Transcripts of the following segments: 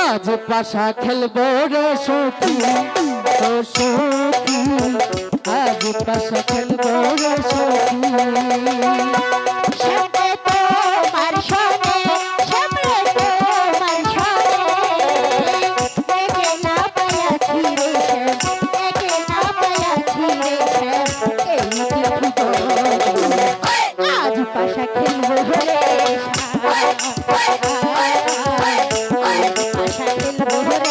আজ পাশা খেলব রে সখী ও সখী। আজ পাশা খেলব রে সখী। Bye.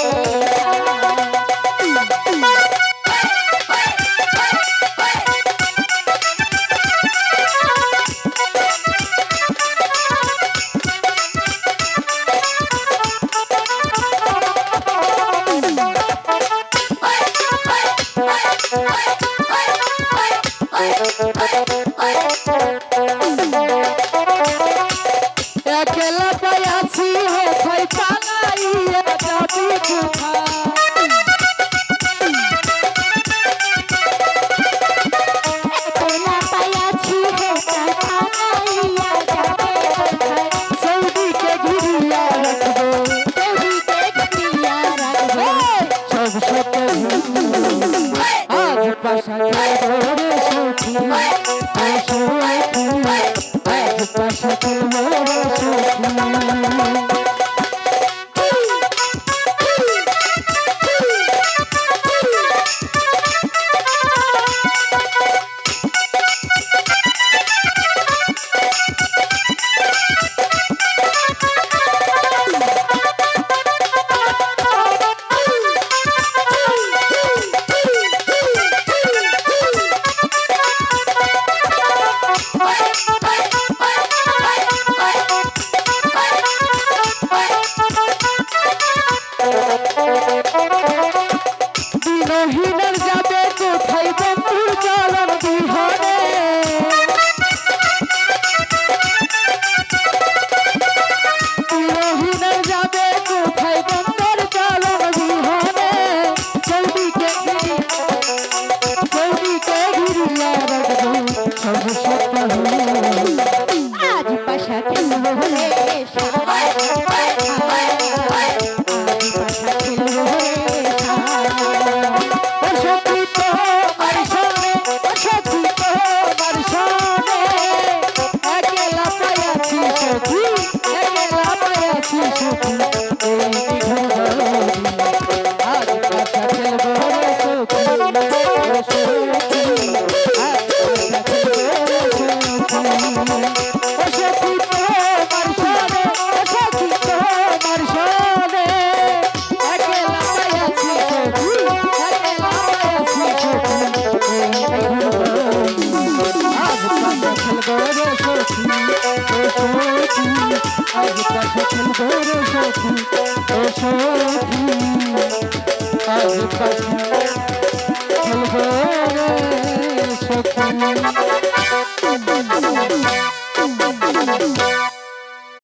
Thank you. আজকা সখিল বেড়ে সখি ও সখি আজকা সখিল বেড়ে সখি